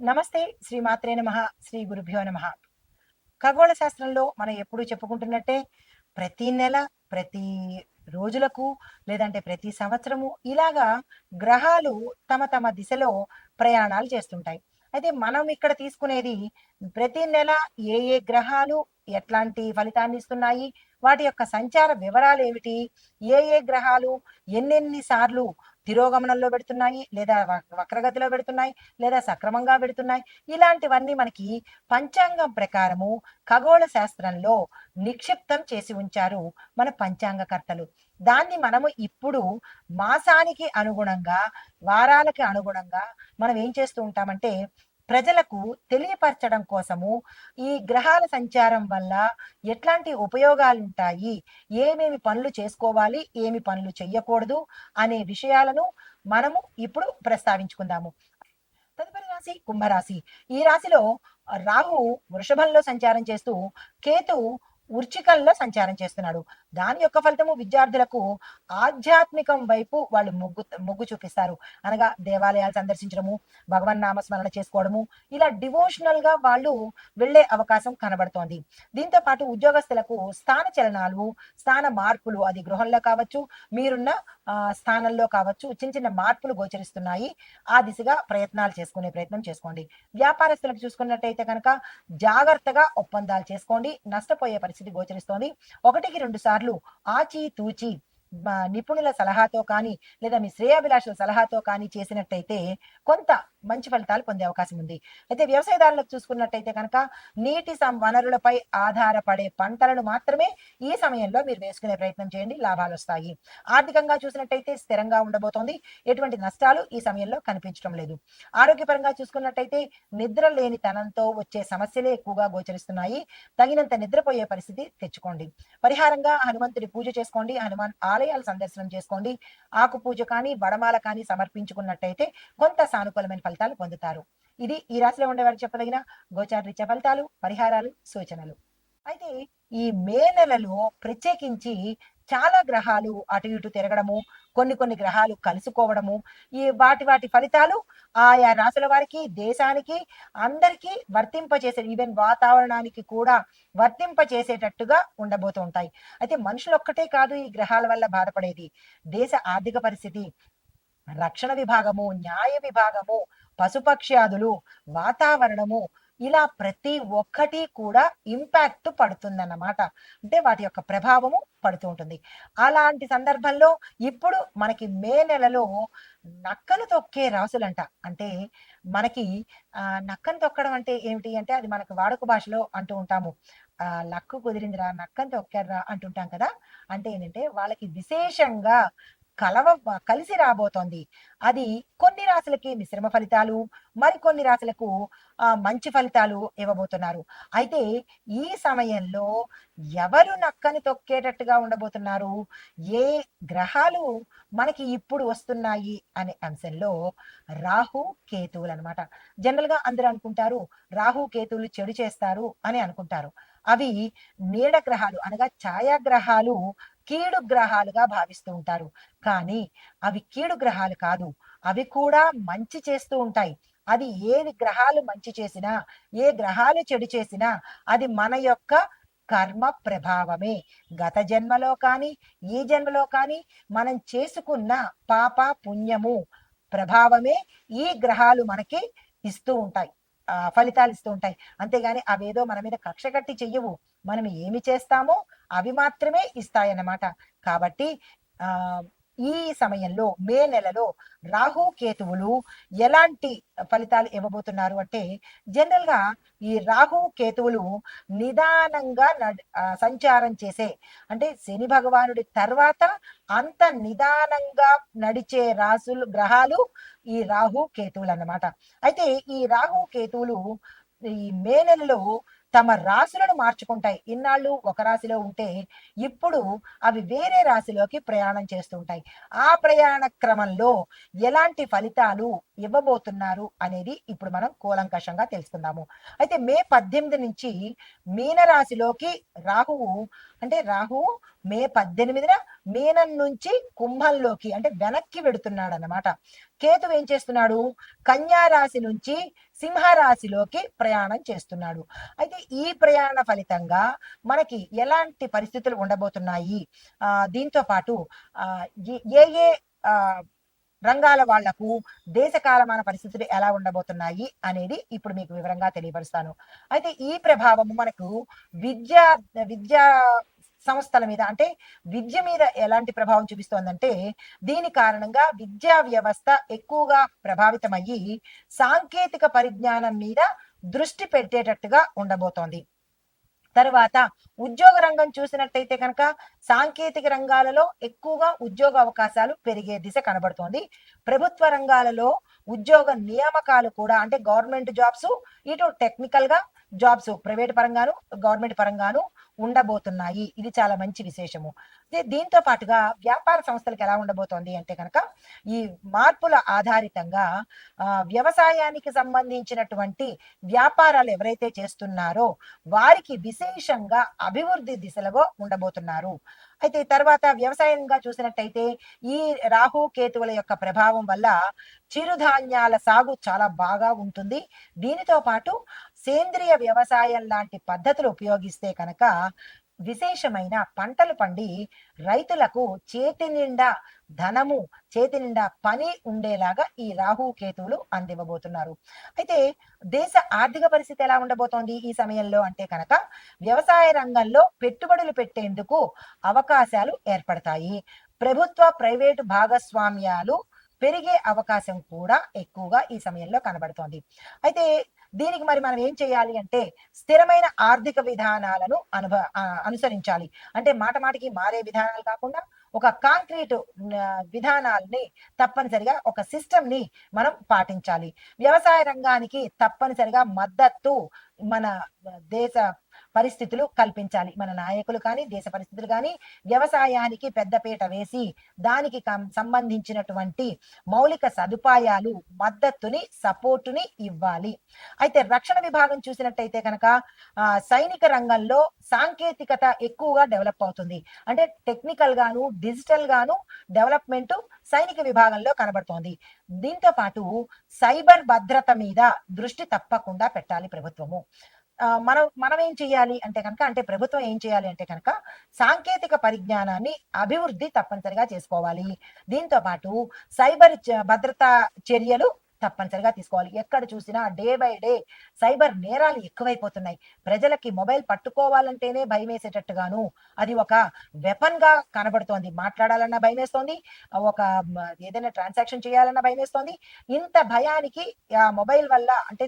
నమస్తే శ్రీ మాత్రే నమ శ్రీ గురుభ్యో నమ. ఖగోళ శాస్త్రంలో మనం ఎప్పుడు చెప్పుకుంటున్నట్టే ప్రతి నెల ప్రతి రోజులకు లేదంటే ప్రతి సంవత్సరము ఇలాగా గ్రహాలు తమ తమ దిశలో ప్రయాణాలు చేస్తుంటాయి. అయితే మనం ఇక్కడ తీసుకునేది ప్రతి నెల ఏ ఏ గ్రహాలు ఎట్లాంటి ఫలితాన్ని ఇస్తున్నాయి వాటి యొక్క సంచార వివరాలు ఏమిటి ఏ ఏ గ్రహాలు ఎన్నెన్ని సార్లు తిరోగమనంలో పెడుతున్నాయి లేదా వక్రగతిలో పెడుతున్నాయి లేదా సక్రమంగా పెడుతున్నాయి. ఇలాంటివన్నీ మనకి పంచాంగం ప్రకారము ఖగోళ శాస్త్రంలో నిక్షిప్తం చేసి ఉంచారు మన పంచాంగకర్తలు. దాన్ని మనము ఇప్పుడు మాసానికి అనుగుణంగా వారాలకి అనుగుణంగా మనం ఏం చేస్తూ ఉంటామంటే ప్రజలకు తెలియపరచడం కోసము ఈ గ్రహాల సంచారం వల్ల ఎట్లాంటి ఉపయోగాలు ఉంటాయి ఏమేమి పనులు చేసుకోవాలి? ఏమి పనులు చెయ్యకూడదు? అనే విషయాలను మనము ఇప్పుడు ప్రస్తావించుకుందాము. తదుపరి రాశి కుంభరాశి. ఈ రాశిలో రాహు వృషభంలో సంచారం చేస్తూ కేతు ఉర్చికల్లో సంచారం చేస్తున్నాడు. దాని యొక్క ఫలితము విద్యార్థులకు ఆధ్యాత్మికం వైపు వాళ్ళు మొగ్గు మొగ్గు చూపిస్తారు. అనగా దేవాలయాలు సందర్శించడము భగవన్ నామస్మరణ చేసుకోవడము ఇలా డివోషనల్గా వాళ్ళు వెళ్ళే అవకాశం కనబడుతోంది. దీంతో పాటు ఉద్యోగస్తులకు స్థాన చలనాలు స్థాన మార్పులు అది గృహంలో కావచ్చు మీరున్న ఆ, స్థానంలో కావచ్చు చిన్న చిన్న మార్పులు గోచరిస్తున్నాయి. ఆ దిశగా ప్రయత్నాలు చేసుకునే ప్రయత్నం చేసుకోండి. వ్యాపారస్తులకు చూసుకున్నట్టయితే కనుక జాగ్రత్తగా ఒప్పందాలు చేసుకోండి. నష్టపోయే పరిస్థితి గోచరిస్తోంది. ఒకటికి రెండు సార్లు ఆచి తూచి నిపుణుల సలహాతో కానీ లేదా మీ శ్రేయాభిలాషుల సలహాతో కానీ చేసినట్టయితే కొంత మంచి ఫలితాలు పొందే అవకాశం ఉంది. అయితే వ్యవసాయదారులకు చూసుకున్నట్టయితే కనుక నీటి సం- వనరులపై ఆధారపడే పంటలను మాత్రమే ఈ సమయంలో మీరు వేసుకునే ప్రయత్నం చేయండి. లాభాలు వస్తాయి. ఆర్థికంగా చూసినట్టయితే స్థిరంగా ఉండబోతోంది. ఎటువంటి నష్టాలు ఈ సమయంలో కనిపించడం లేదు. ఆరోగ్యపరంగా చూసుకున్నట్టయితే నిద్ర లేని తనంతో వచ్చే సమస్యలే ఎక్కువగా గోచరిస్తున్నాయి. తగినంత నిద్రపోయే పరిస్థితి తెచ్చుకోండి. పరిహారంగా హనుమంతుడి పూజ చేసుకోండి. హనుమాన్ ఆలయాల సందర్శనం చేసుకోండి. ఆకు పూజ కానీ వడమాల కానీ సమర్పించుకున్నట్టయితే కొంత సానుకూలమైన ఫలితాలు పొందుతారు. ఇది ఈ రాశిలో ఉండేవారికి చెప్పదగిన గోచార ఫలితాలు పరిహారాలు సూచనలు. అయితే ఈ మే నెలలో ప్రత్యేకించి చాలా గ్రహాలు అటు ఇటు తిరగడము కొన్ని కొన్ని గ్రహాలు కలుసుకోవడము ఈ వాటి వాటి ఫలితాలు ఆయా రాసుల వారికి దేశానికి అందరికీ వర్తింపచేసే ఈవెన్ వాతావరణానికి కూడా వర్తింపచేసేటట్టుగా ఉండబోతూ ఉంటాయి. అయితే మనుషులు ఒక్కటే కాదు ఈ గ్రహాల వల్ల బాధపడేది. దేశ ఆర్థిక పరిస్థితి రక్షణ విభాగము న్యాయ విభాగము పశుపక్ష్యాదులు వాతావరణము ఇలా ప్రతి ఒక్కటి కూడా ఇంపాక్ట్ పడుతుందన్నమాట. అంటే వాటి యొక్క ప్రభావము పడుతూ ఉంటుంది. అలాంటి సందర్భంలో ఇప్పుడు మనకి మే నెలలో నక్కలు తొక్కే రాసులంట. అంటే మనకి ఆ నక్కను తొక్కడం అంటే ఏమిటి అంటే అది మనకు వాడుక భాషలో అంటూ ఉంటాము. ఆ లక్కు కుదిరిందిరా నక్కను తొక్కారా అంటుంటాం కదా. అంటే ఏంటంటే వాళ్ళకి విశేషంగా కలవ కలిసి రాబోతోంది. అది కొన్ని రాశులకి మిశ్రమ ఫలితాలు మరికొన్ని రాశులకు ఆ మంచి ఫలితాలు ఇవ్వబోతున్నారు. అయితే ఈ సమయంలో ఎవరు నక్కని తొక్కేటట్టుగా ఉండబోతున్నారు? ఏ గ్రహాలు మనకి ఇప్పుడు వస్తున్నాయి అనే అంశంలో రాహు కేతువులు అనమాట జనరల్గా అందరూ అనుకుంటారు రాహు కేతువులు చెడు చేస్తారు అని అనుకుంటారు. అవి నీడ గ్రహాలు అనగా ఛాయాగ్రహాలు కీడు గ్రహాలుగా భావిస్తూ ఉంటారు. కానీ అవి కీడు గ్రహాలు కాదు. అవి కూడా మంచి చేస్తూ ఉంటాయి. అది ఏ గ్రహాలు మంచి చేసినా ఏ గ్రహాలు చెడు చేసినా అది మన యొక్క కర్మ ప్రభావమే. గత జన్మలో కానీ ఈ జన్మలో కానీ మనం చేసుకున్న పాప పుణ్యము ప్రభావమే ఈ గ్రహాలు మనకి ఇస్తూ ఉంటాయి. ఫలితాలు ఇస్తూ ఉంటాయి. అంతేగాని అవేదో మన మీద కక్ష కట్టి చెయ్యవు. మనం ఏమి చేస్తామో అవి మాత్రమే ఇస్తాయన్నమాట. కాబట్టి ఆ ఈ సమయంలో మే నెలలో రాహు కేతువులు ఎలాంటి ఫలితాలు ఇవ్వబోతున్నారు అంటే జనరల్గా ఈ రాహు కేతువులు నిదానంగా సంచారం చేసే అంటే శని భగవానుడి తర్వాత అంత నిదానంగా నడిచే రాసులు గ్రహాలు ఈ రాహు కేతువులు అన్నమాట అయితే ఈ రాహు కేతువులు ఈ మే నెలలో తమ రాశులను మార్చుకుంటాయి. ఇన్నాళ్ళు ఒక రాశిలో ఉంటే ఇప్పుడు అవి వేరే రాశిలోకి ప్రయాణం చేస్తుంటాయి. ఆ ప్రయాణ క్రమంలో ఎలాంటి ఫలితాలు ఇవ్వబోతున్నారు అనేది ఇప్పుడు మనం కూలంకషంగా తెలుసుకుందాము. అయితే మే పద్దెనిమిది నుంచి మీన రాశిలోకి రాహువు అంటే రాహు మే పద్దెనిమిదిన మీనం నుంచి కుంభంలోకి అంటే వెనక్కి వెడుతున్నాడు అనమాట కేతు ఏం చేస్తున్నాడు? కన్యా రాశి నుంచి సింహరాశిలోకి ప్రయాణం చేస్తున్నాడు. అయితే ఈ ప్రయాణ ఫలితంగా మనకి ఎలాంటి పరిస్థితులు ఉండబోతున్నాయి? దీంతో పాటు ఏ- ఏ రంగాల వాళ్ళకు దేశ కాలమాన పరిస్థితులు ఎలా ఉండబోతున్నాయి అనేది ఇప్పుడు మీకు వివరంగా తెలియపరుస్తాను. అయితే ఈ ప్రభావము మనకు విద్యా విద్యా సంస్థల మీద అంటే విద్య మీద ఎలాంటి ప్రభావం చూపిస్తోందంటే దీని కారణంగా విద్యా వ్యవస్థ ఎక్కువగా ప్రభావితమయ్యి సాంకేతిక పరిజ్ఞానం మీద దృష్టి పెట్టేటట్టుగా ఉండబోతోంది. తర్వాత ఉద్యోగ రంగం చూసినట్టయితే కనుక సాంకేతిక రంగాలలో ఎక్కువగా ఉద్యోగ అవకాశాలు పెరిగే దిశ కనబడుతోంది. ప్రభుత్వ రంగాలలో ఉద్యోగ నియామకాలు కూడా అంటే గవర్నమెంట్ జాబ్స్ ఇటు టెక్నికల్గా జాబ్స్ ప్రైవేట్ పరంగాను గవర్నమెంట్ పరంగాను ఉండబోతున్నాయి. ఇది చాలా మంచి విశేషము. దీంతో పాటుగా వ్యాపార సంస్థలకు ఎలా ఉండబోతోంది అంటే కనుక ఈ మార్పుల ఆధారితంగా వ్యవసాయానికి సంబంధించినటువంటి వ్యాపారాలు ఎవరైతే చేస్తున్నారో వారికి విశేషంగా అభివృద్ధి దిశలో ఉండబోతున్నారు. అయితే తర్వాత వ్యవసాయంగా చూసినట్టయితే ఈ రాహు కేతువుల యొక్క ప్రభావం వల్ల చిరుధాన్యాల సాగు చాలా బాగా ఉంటుంది. దీనితో పాటు సేంద్రియ వ్యవసాయం లాంటి పద్ధతులు ఉపయోగిస్తే కనుక విశేషమైన పంటలు పండి రైతులకు చేతి నిండా ధనము చేతి నిండా పని ఉండేలాగా ఈ రాహు కేతువులు అందివ్వబోతున్నారు. అయితే దేశ ఆర్థిక పరిస్థితి ఎలా ఉండబోతోంది ఈ సమయంలో అంటే కనుక వ్యవసాయ రంగంలో పెట్టుబడులు పెట్టేందుకు అవకాశాలు ఏర్పడతాయి. ప్రభుత్వ ప్రైవేటు భాగస్వామ్యాలు పెరిగే అవకాశం కూడా ఎక్కువగా ఈ సమయంలో కనబడుతోంది. అయితే దీనికి మరి మనం ఏం చేయాలి అంటే స్థిరమైన ఆర్థిక విధానాలను అనుభ అనుసరించాలి. అంటే మాట మాటికి మారే విధానాలు కాకుండా ఒక కాంక్రీట్ విధానాల్ని తప్పనిసరిగా ఒక సిస్టమ్ని మనం పాటించాలి. వ్యవసాయ రంగానికి తప్పనిసరిగా మద్దతు మన దేశ పరిస్థితులు కల్పించాలి. మన నాయకులు కానీ దేశ పరిస్థితులు కానీ వ్యవసాయానికి పెద్దపీట వేసి దానికి సంబంధించినటువంటి మౌలిక సదుపాయాలు మద్దతుని సపోర్టుని ఇవ్వాలి. అయితే రక్షణ విభాగం చూసినట్టయితే కనుక సైనిక రంగంలో సాంకేతికత ఎక్కువగా డెవలప్ అవుతుంది. అంటే టెక్నికల్ గాను డిజిటల్ గాను డెవలప్మెంట్ సైనిక విభాగంలో కనబడుతోంది. దీంతో పాటు సైబర్ భద్రత మీద దృష్టి తప్పకుండా పెట్టాలి ప్రభుత్వము. మనం మనం ఏం చేయాలి అంటే కనుక అంటే ప్రభుత్వం ఏం చేయాలి అంటే కనుక సాంకేతిక పరిజ్ఞానాన్ని అభివృద్ధి తప్పనిసరిగా చేసుకోవాలి. దీంతో పాటు సైబర్ భద్రతా చర్యలు తప్పనిసరిగా తీసుకోవాలి. ఎక్కడ చూసినా డే బై డే సైబర్ నేరాలు ఎక్కువైపోతున్నాయి. ప్రజలకి మొబైల్ పట్టుకోవాలంటేనే భయం వేసేటట్టుగాను అది ఒక వెపన్గా కనబడుతోంది. మాట్లాడాలన్నా భయం వేస్తోంది ఒక ఏదైనా ట్రాన్సాక్షన్ చేయాలన్నా భయం వేస్తోంది ఇంత భయానికి ఆ మొబైల్ వల్ల అంటే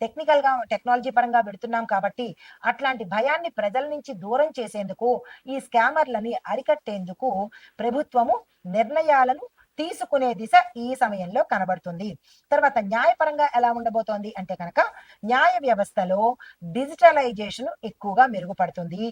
టెక్నికల్గా టెక్నాలజీ పరంగా పెడుతున్నాం కాబట్టి అట్లాంటి భయాన్ని ప్రజల నుంచి దూరం చేసేందుకు ఈ స్కామర్లని అరికట్టేందుకు ప్రభుత్వము నిర్ణయాలను తీసుకునే దిశ ఈ సమయంలో కనబడుతుంది. తర్వాత న్యాయపరంగా ఎలా ఉండబోతోంది అంటే కనుక న్యాయ వ్యవస్థలో డిజిటలైజేషన్ ఎక్కువగా మెరుగుపడుతుంది.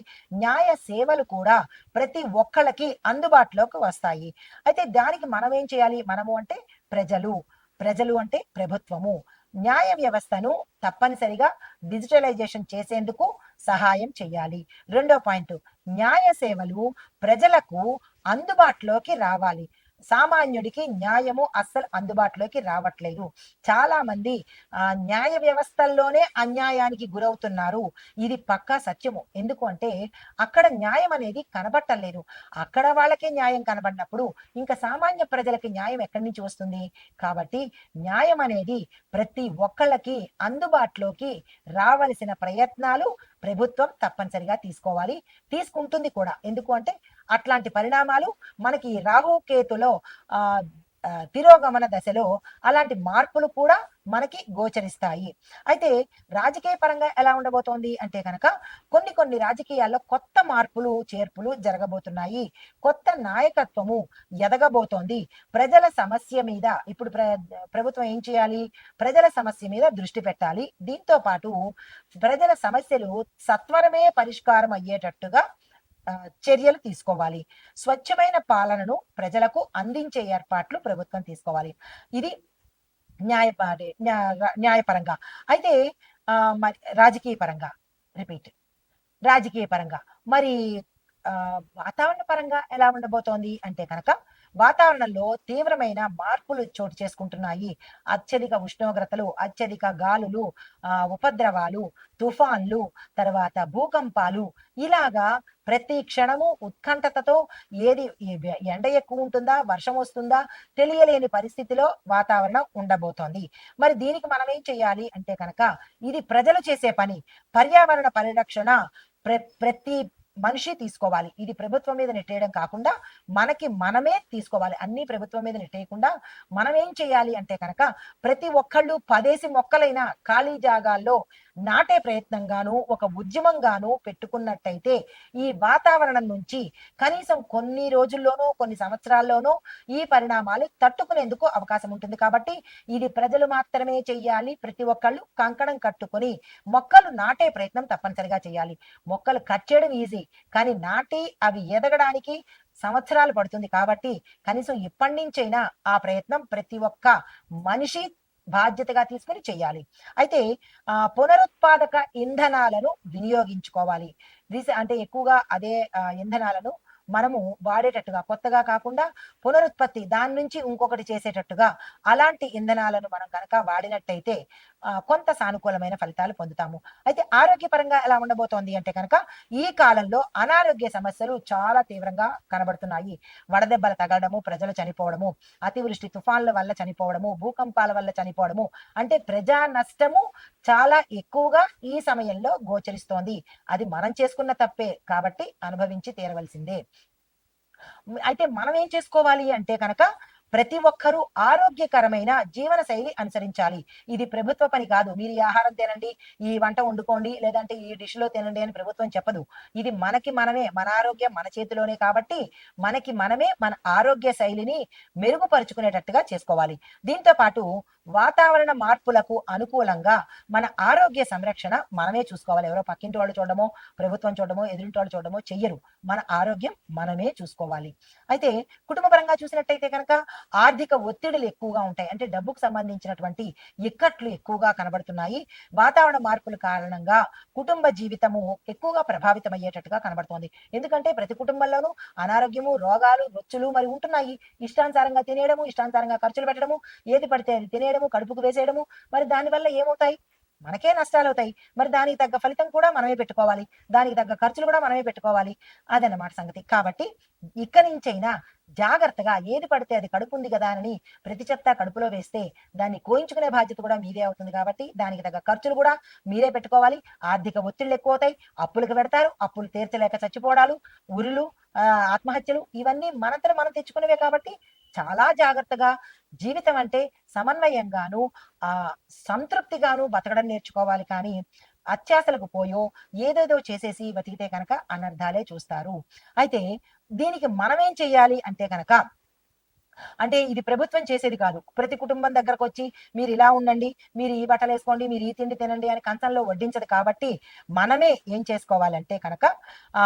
న్యాయ సేవలు కూడా ప్రతి ఒక్కళ్ళకి అందుబాటులోకి వస్తాయి. అయితే దానికి మనం ఏం చేయాలి? మనము అంటే ప్రజలు. ప్రజలు అంటే ప్రభుత్వము. న్యాయ వ్యవస్థను తప్పనిసరిగా డిజిటలైజేషన్ చేసేందుకు సహాయం చేయాలి. రెండో పాయింట్ న్యాయ సేవలు ప్రజలకు అందుబాటులోకి రావాలి. సామాన్యుడికి న్యాయము అస్సలు అందుబాటులోకి రావట్లేదు. చాలా మంది ఆ న్యాయ వ్యవస్థల్లోనే అన్యాయానికి గురవుతున్నారు. ఇది పక్కా సత్యము. ఎందుకు అంటే అక్కడ న్యాయం అనేది కనబట్టలేదు. అక్కడ వాళ్ళకే న్యాయం కనబడినప్పుడు ఇంకా సామాన్య ప్రజలకి న్యాయం ఎక్కడి నుంచి వస్తుంది? కాబట్టి న్యాయం అనేది ప్రతి ఒక్కళ్ళకి అందుబాటులోకి రావలసిన ప్రయత్నాలు ప్రభుత్వం తప్పనిసరిగా తీసుకోవాలి. తీసుకుంటుంది కూడా. ఎందుకు అంటే అట్లాంటి పరిణామాలు మనకి రాహుకేతులో ఆ తిరోగమన దశలో అలాంటి మార్పులు కూడా మనకి గోచరిస్తాయి. అయితే రాజకీయ పరంగా ఎలా ఉండబోతోంది అంటే కనుక కొన్ని కొన్ని రాజకీయాల్లో కొత్త మార్పులు చేర్పులు జరగబోతున్నాయి. కొత్త నాయకత్వము ఎదగబోతోంది. ప్రజల సమస్య మీద ఇప్పుడు ప్ర ప్రభుత్వం ఏం చేయాలి? ప్రజల సమస్య మీద దృష్టి పెట్టాలి. దీంతో పాటు ప్రజల సమస్యలు సత్వరమే పరిష్కారం అయ్యేటట్టుగా చర్యలు తీసుకోవాలి. స్వచ్ఛమైన పాలనను ప్రజలకు అందించే ఏర్పాట్లు ప్రభుత్వం తీసుకోవాలి. ఇది న్యాయ న్యాయపరంగా. అయితే ఆ, మరి రాజకీయ పరంగా రిపీట్. రాజకీయ పరంగా. మరి ఆ, వాతావరణ పరంగా ఎలా ఉండబోతోంది? అంటే కనుక వాతావరణంలో తీవ్రమైన మార్పులు చోటు చేసుకుంటున్నాయి. అత్యధిక ఉష్ణోగ్రతలు అత్యధిక గాలులు ఆ, ఉపద్రవాలు తుఫాన్లు తర్వాత భూకంపాలు ఇలాగా ప్రతి క్షణము ఉత్కంఠతతో ఏది ఎండ ఎక్కువ ఉంటుందా వర్షం వస్తుందా తెలియలేని పరిస్థితిలో వాతావరణం ఉండబోతోంది. మరి దీనికి మనం ఏం చేయాలి అంటే కనుక ఇది ప్రజలు చేసే పని. పర్యావరణ పరిరక్షణ ప్ర ప్రతి మనిషి తీసుకోవాలి. ఇది ప్రభుత్వం మీద నెట్టేయడం కాకుండా మనకి మనమే తీసుకోవాలి. అన్ని ప్రభుత్వం మీద నెట్టేయకుండా మనం ఏం చేయాలి అంటే కనుక ప్రతి ఒక్కళ్ళు పదేసి మొక్కలైన ఖాళీ జాగాల్లో నాటే ప్రయత్నంగాను ఒక ఉద్యమంగాను పెట్టుకున్నట్టయితే ఈ వాతావరణం నుంచి కనీసం కొన్ని రోజుల్లోనూ కొన్ని సంవత్సరాల్లోనూ ఈ పరిణామాలు తట్టుకునేందుకు అవకాశం ఉంటుంది. కాబట్టి ఇది ప్రజలు మాత్రమే చేయాలి ప్రతి ఒక్కళ్ళు కంకణం కట్టుకొని మొక్కలు నాటే ప్రయత్నం తప్పనిసరిగా చేయాలి మొక్కలు కట్ చేయడం ఈజీ కానీ నాటి అవి ఎదగడానికి సంవత్సరాలు పడుతుంది. కాబట్టి కనీసం ఇప్పటి నుంచైనా ఆ ప్రయత్నం ప్రతి ఒక్క మనిషి బాధ్యతగా తీసుకుని చేయాలి అయితే ఆ పునరుత్పాదక ఇంధనాలను వినియోగించుకోవాలి. అంటే ఎక్కువగా అదే ఇంధనాలను మనము వాడేటట్టుగా కొత్తగా కాకుండా పునరుత్పత్తి దాని నుంచి ఇంకొకటి చేసేటట్టుగా అలాంటి ఇంధనాలను మనం కనుక వాడినట్టయితే కొంత సానుకూలమైన ఫలితాలు పొందుతాము. అయితే ఆరోగ్యపరంగా ఎలా ఉండబోతోంది అంటే కనుక ఈ కాలంలో అనారోగ్య సమస్యలు చాలా తీవ్రంగా కనబడుతున్నాయి. వడదెబ్బలు తగలడము ప్రజలు చనిపోవడము అతివృష్టి తుఫాన్ల వల్ల చనిపోవడము భూకంపాల వల్ల చనిపోవడము అంటే ప్రజా నష్టము చాలా ఎక్కువగా ఈ సమయంలో గోచరిస్తోంది. అది మనం చేసుకున్న తప్పే కాబట్టి అనుభవించి తీరవలసిందే. అయితే మనం ఏం చేసుకోవాలి అంటే కనుక ప్రతి ఒక్కరూ ఆరోగ్యకరమైన జీవన శైలి అనుసరించాలి. ఇది ప్రభుత్వ పని కాదు. మీరు ఈ ఆహారం తినండి ఈ వంట వండుకోండి లేదంటే ఈ డిష్లో తినండి అని ప్రభుత్వం చెప్పదు. ఇది మనకి మనమే మన ఆరోగ్యం మన చేతిలోనే కాబట్టి మనకి మనమే మన ఆరోగ్య శైలిని మెరుగుపరుచుకునేటట్టుగా చేసుకోవాలి. దీంతో పాటు వాతావరణ మార్పులకు అనుకూలంగా మన ఆరోగ్య సంరక్షణ మనమే చూసుకోవాలి. ఎవరో పక్కింటి వాళ్ళు చూడడమో ప్రభుత్వం చూడడమో ఎదురింటి వాళ్ళు చూడడమో చెయ్యరు. మన ఆరోగ్యం మనమే చూసుకోవాలి. అయితే కుటుంబపరంగా చూసినట్టయితే కనుక ఆర్థిక ఒత్తిడులు ఎక్కువగా ఉంటాయి. అంటే డబ్బుకు సంబంధించినటువంటి ఇక్కట్లు ఎక్కువగా కనబడుతున్నాయి. వాతావరణ మార్పుల కారణంగా కుటుంబ జీవితము ఎక్కువగా ప్రభావితం అయ్యేటట్టుగా కనబడుతోంది. ఎందుకంటే ప్రతి కుటుంబంలోనూ అనారోగ్యము రోగాలు రొచ్చులు మరి ఉంటున్నాయి. ఇష్టానుసారంగా తినేయడము ఇష్టానుసారంగా ఖర్చులు పెట్టడము ఏది పడితే అది వేసేయడము కడుపుకు వేసేయడము మరి దానివల్ల ఏమవుతాయి? మనకే నష్టాలు అవుతాయి మరి దానికి తగ్గ ఫలితం కూడా మనమే పెట్టుకోవాలి. దానికి తగ్గ ఖర్చులు కూడా మనమే పెట్టుకోవాలి. అదన్నమాట సంగతి. కాబట్టి ఇక్కడి నుంచైనా జాగ్రత్తగా ఏది పడితే అది కడుపు ఉంది కదా అని ప్రతి చెత్త కడుపులో వేస్తే దాన్ని కోయించుకునే బాధ్యత కూడా మీదే అవుతుంది కాబట్టి దానికి తగ్గ ఖర్చులు కూడా మీరే పెట్టుకోవాలి. ఆర్థిక ఒత్తిళ్ళు ఎక్కువ అవుతాయి అప్పులకు పెడతారు. అప్పులు తీర్చలేక చచ్చిపోవడాలు ఉరులు ఆత్మహత్యలు ఇవన్నీ మనంతరం మనం తెచ్చుకునేవే కాబట్టి చాలా జాగ్రత్తగా జీవితం అంటే సమన్వయంగాను ఆ సంతృప్తిగాను బతకడం నేర్చుకోవాలి కానీ అత్యాశలకు పోయో ఏదేదో చేసేసి బతికితే కనుక అనర్థాలే చూస్తారు. అయితే దీనికి మనం ఏం చెయ్యాలి అంటే కనుక అంటే ఇది ప్రభుత్వం చేసేది కాదు. ప్రతి కుటుంబం దగ్గరకు వచ్చి మీరు ఇలా ఉండండి మీరు ఈ బట్టలు వేసుకోండి మీరు ఈ తిండి తినండి అని కంచంలో వడ్డించదు కాబట్టి మనమే ఏం చేసుకోవాలంటే కనుక ఆ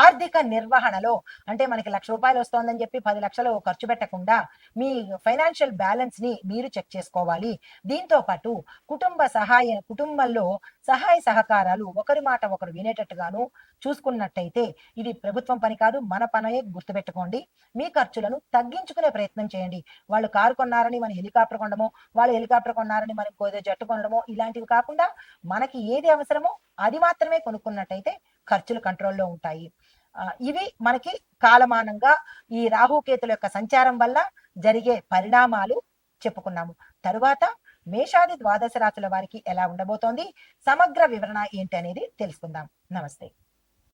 ఆర్థిక నిర్వహణలో అంటే మనకి లక్ష రూపాయలు వస్తోందని చెప్పి పది లక్షలు ఖర్చు పెట్టకుండా మీ ఫైనాన్షియల్ బ్యాలెన్స్ని మీరు చెక్ చేసుకోవాలి. దీంతో పాటు కుటుంబ సహాయ కుటుంబంలో సహాయ సహకారాలు ఒకరి మాట ఒకరు వినేటట్టుగాను చూసుకున్నట్టయితే ఇది ప్రభుత్వం పని కాదు మన పనే గుర్తుపెట్టుకోండి. మీ ఖర్చులను తగ్గించుకునే ప్రయత్నం చేయండి. వాళ్ళు కారు కొన్నారని మనం హెలికాప్టర్ కొనడమో వాళ్ళు హెలికాప్టర్ కొన్నారని మనం జట్టు కొనడమో ఇలాంటివి కాకుండా మనకి ఏది అవసరమో అది మాత్రమే కొనుక్కున్నట్టయితే ఖర్చులు కంట్రోల్లో ఉంటాయి. ఇవి మనకి కాలమానంగా ఈ రాహుకేతుల యొక్క సంచారం వల్ల జరిగే పరిణామాలు చెప్పుకున్నాము. తరువాత మేషాది ద్వాదశ రాశుల వారికి ఎలా ఉండబోతోంది? సమగ్ర వివరణ ఏంటి అనేది తెలుసుకుందాం. నమస్తే.